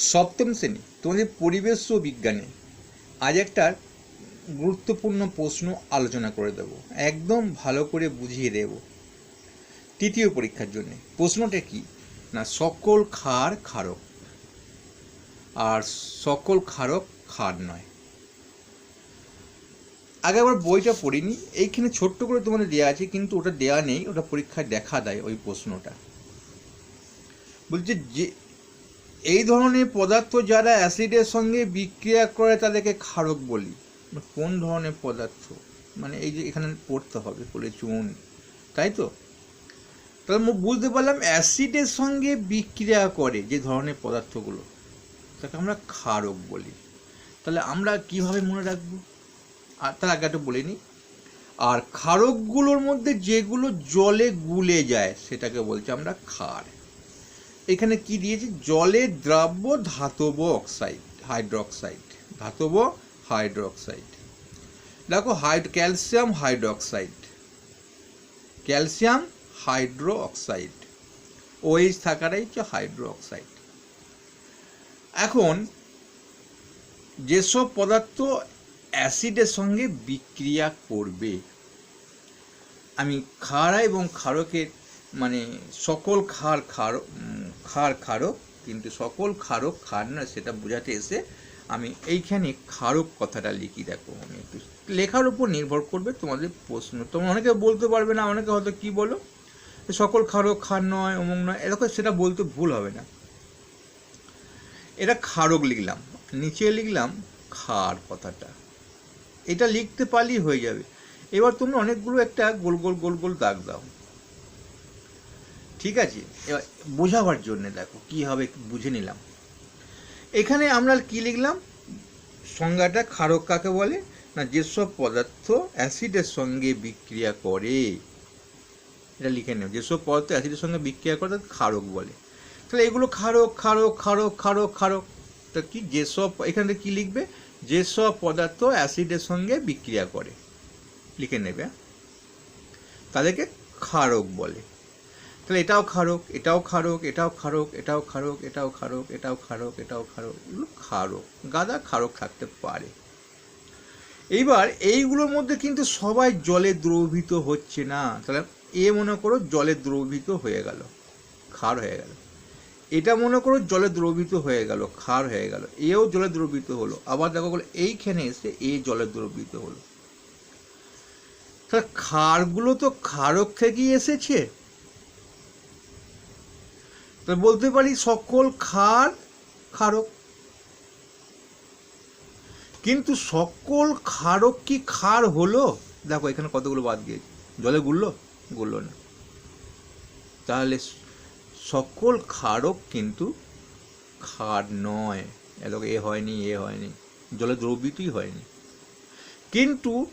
সপ্তম শ্রেণি, তোমাদের পরিবেশ ও বিজ্ঞানে। আজ একটা গুরুত্বপূর্ণ প্রশ্ন আলোচনা করে দেব। একদম ভালো করে বুঝিয়ে দেব। তৃতীয় পরীক্ষার জন্য। প্রশ্নটা কি? না, সকল ক্ষার ক্ষারক আর সকল ক্ষারক ক্ষার নয়। আগে আবার বইটা পড়িনি, এইখানে ছোট্ট করে তোমাদের দেওয়া আছে, কিন্তু ওটা দেওয়া নেই, ওটা পরীক্ষায় দেখা দেয় ওই প্রশ্নটা। বলছে যে এই ধরনের পদার্থ যারা অ্যাসিডের সঙ্গে বিক্রিয়া করে তাদেরকে ক্ষারক বলি। মানে কোন ধরনের পদার্থ? মানে এই যে এখানে পড়তে হবে বলে চুন তাই তো? তাহলে বুঝতে পারলাম অ্যাসিডের সঙ্গে বিক্রিয়া করে যে ধরনের পদার্থগুলো, তাকে আমরা ক্ষারক বলি। তাহলে আমরা কীভাবে মনে রাখব? আর তার আগে একটা বলে নিই আর ক্ষারকগুলোর মধ্যে যেগুলো জলে গুলে যায়, সেটাকে বলছি আমরা ক্ষার। এখানে কি দিয়েছে? জলে দ্রাব্য ধাতব অক্সাইড, হাইড্রোক্সাইড। ধাতব হাইড্রোক্সাইড। দেখো, hide, calcium hydroxide. Calcium hydro oxide OH থাকাটাই হচ্ছে হাইড্রো অক্সাইড এখন, যেসব পদার্থ অ্যাসিডের সঙ্গে বিক্রিয়া করবে, আমি ক্ষারা এবং ক্ষারকের মানে সকল ক্ষার ক্ষার ক্ষার ক্ষারক কিন্তু সকল ক্ষারক ক্ষার না, সেটা বোঝাতে এসে আমি এইখানে ক্ষারক কথাটা লিখি, দেখো আমি একটু। লেখার উপর নির্ভর করবে তোমাদের প্রশ্ন। তোমরা অনেকে বলতে পারবে না, অনেকে হয়তো কি বলো? সকল ক্ষারক ক্ষার নয়, অমুক নয়, এরকম সেটা বলতে ভুল হবে না। এটা ক্ষারক লিখলাম, নিচে লিখলাম খার কথাটা। এটা লিখতে পারলেই হয়ে যাবে। এবার তোমরা অনেকগুলো একটা গোল গোল গোল গোল দাগ দাও। ঠিক আছে? এবার বোঝাবার জন্য দেখো, কি হবে বুঝে নিলাম। এখানে আমরা কি লিখলাম? সংজ্ঞাটা ক্ষারক কাকে বলে? না, যেসব পদার্থ অ্যাসিডের সঙ্গে বিক্রিয়া করে। এটা লিখে নেব যেসব পদার্থ অ্যাসিডের সঙ্গে বিক্রিয়া করে, তাকে ক্ষারক বলে। তাহলে এগুলো ক্ষারক ক্ষারক ক্ষারক ক্ষারক ক্ষারক। তা কি? যেসব, এখানে কি লিখবে? যেসব পদার্থ অ্যাসিডের সঙ্গে বিক্রিয়া করে। লিখে নেবে? তাদেরকে ক্ষারক বলে। তাহলে এটাও ক্ষারক এটাও ক্ষারক এটাও ক্ষারক এটাও ক্ষারক এটাও ক্ষারক এটাও ক্ষারক এটাও ক্ষারক এগুলো ক্ষারক গাদা ক্ষারক থাকতে পারে। এইবার এইগুলোর মধ্যে কিন্তু সবাই জলে দ্রবীভূত হচ্ছে না। তাহলে এ মনে করো জলে দ্রবীভূত হয়ে গেল, ক্ষার হয়ে গেল। এটা মনে করো জলে দ্রবীভূত হয়ে গেল, ক্ষার হয়ে গেল, এও জলে দ্রবীভূত হলো। আবার দেখো বলে, এইখানে এসে এ জলে দ্রবীভূত হলো। তাহলে ক্ষারগুলো তো ক্ষারক থেকেই এসেছে তো বলতে পারি সকল ক্ষার ক্ষারক কিন্তু সকল ক্ষারক কি ক্ষার হলো? দেখো, এখানে কতগুলো বাদ দিয়েছে জলে গুললো? গুললো না। তাহলে সকল ক্ষারক কিন্তু ক্ষার নয়। এ হয়নি এ হয়নি। জলে দ্রবীতই হয়নি। কিন্তু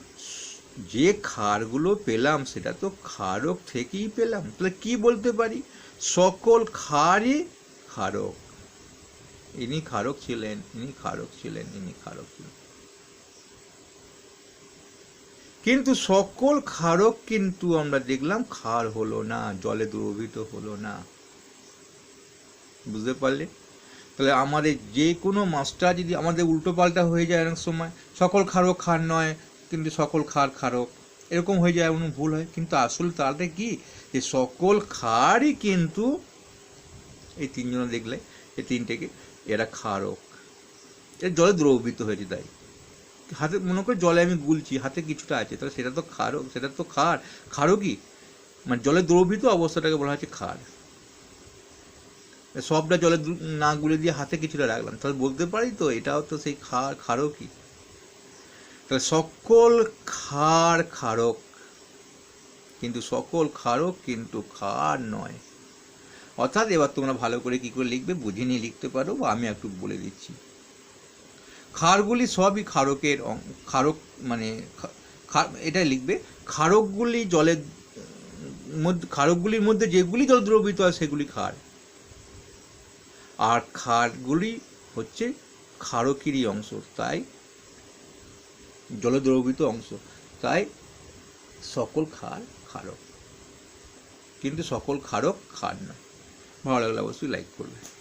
যে ক্ষারগুলো পেলাম, সেটা তো ক্ষারক থেকেই পেলাম। তাহলে কি বলতে পারি? সকল ক্ষারই ক্ষারক ইনি ক্ষারক ছিলেন, ইনি ক্ষারক ছিলেন, ইনি ক্ষারক ছিলেন। কিন্তু সকল ক্ষারক কিন্তু আমরা দেখলাম ক্ষার হলো না, জলে দ্রবীত হলো না। বুঝতে পারলে? তাহলে আমাদের যে কোনো মাছটা যদি আমাদের উল্টো পাল্টা হয়ে যায় অনেক সময়, সকল ক্ষারক ক্ষার নয় কিন্তু সকল ক্ষার ক্ষারক এরকম হয়ে যায় এমন ভুল হয়। কিন্তু আসল তাহলে কি? যে সকল ক্ষারই কিন্তু এই তিনজন দেখলে, এই তিনটেকে এরা ক্ষারক এর জলে দ্রবীত হয়েছে তাই। হাতে, মনে করে জলে আমি গুলছি, হাতে কিছুটা আছে, তাহলে সেটা তো ক্ষারক সেটা তো ক্ষার ক্ষারকই মানে জলে দ্রবীত অবস্থাটাকে বলা হচ্ছে ক্ষার সবটা জলে না গুলে দিয়ে হাতে কিছুটা রাখলাম। তাহলে বলতে পারি তো এটাও তো সেই ক্ষার ক্ষারকই তাহলে সকল ক্ষার ক্ষারক কিন্তু সকল ক্ষারক কিন্তু ক্ষার নয়। অর্থাৎ এবার তোমরা ভালো করে কি করে লিখবে, বুঝে নিয়ে লিখতে পারো, বা আমি একটু বলে দিচ্ছি। ক্ষারগুলি সবই ক্ষারকের ক্ষারক মানে এটা লিখবে ক্ষারকগুলি জলের মধ্যে ক্ষারকগুলির মধ্যে যেগুলি জল দ্রবিত হয় সেগুলি ক্ষার আর ক্ষারগুলি হচ্ছে ক্ষারকেরই অংশ, তাই জলে দ্রবীত অংশ। তাই সকল খার খারক। কিন্তু সকল ক্ষারক খার না ভালো লাগলে অবশ্যই লাইক করবে।